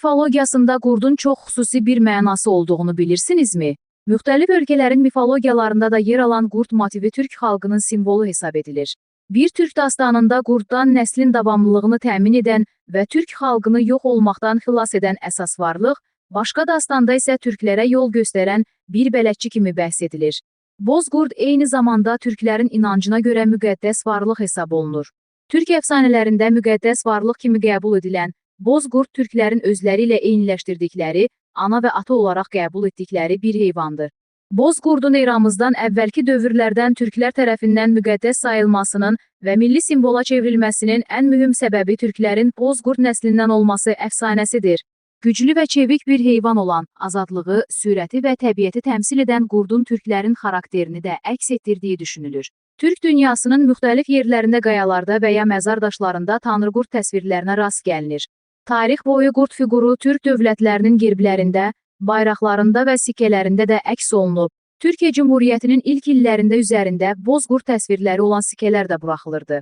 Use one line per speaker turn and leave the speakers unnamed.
mifologiyasında qurdun çox xüsusi bir mənası olduğunu bilirsinizmi? Müxtəlif ölkələrin mifologiyalarında da yer alan qurd motivi türk xalqının simvolu hesab edilir. Bir türk dastanında qurddan nəslin davamlılığını təmin edən və türk xalqını yox olmaqdan xilas edən əsas varlıq, başqa dastanda isə türklərə yol göstərən bir bələdçi kimi bəhs edilir. Bozqurd eyni zamanda türklərin inancına görə müqəddəs varlıq hesab olunur. Türk əfsanələrində müqəddəs varlıq kimi qəbul edilən Bozqurd türklərin özləri ilə eyniləşdirdikləri, ana və ata olaraq qəbul etdikləri bir heyvandır. Bozqurdun eramızdan əvvəlki dövrlərdən türklər tərəfindən müqəddəs sayılmasının və milli simvola çevrilməsinin ən mühüm səbəbi türklərin Bozqurd nəslindən olması əfsanəsidir. Güclü və çevik bir heyvan olan, azadlığı, sürəti və təbiəti təmsil edən qurdun türklərin xarakterini də əks etdirdiyi düşünülür. Türk dünyasının müxtəlif yerlərində qayalarda və ya məzar daşlarında tanrıqurd təsvirlərinə rast gəlinir. Tarix boyu qurd fiquru Türk dövlətlərinin gerblərində, bayraqlarında və sikkələrində də əks olunub. Türkiyə Cümhuriyyətinin ilk illərində üzərində Bozqurd təsvirləri olan sikkələr də buraxılırdı.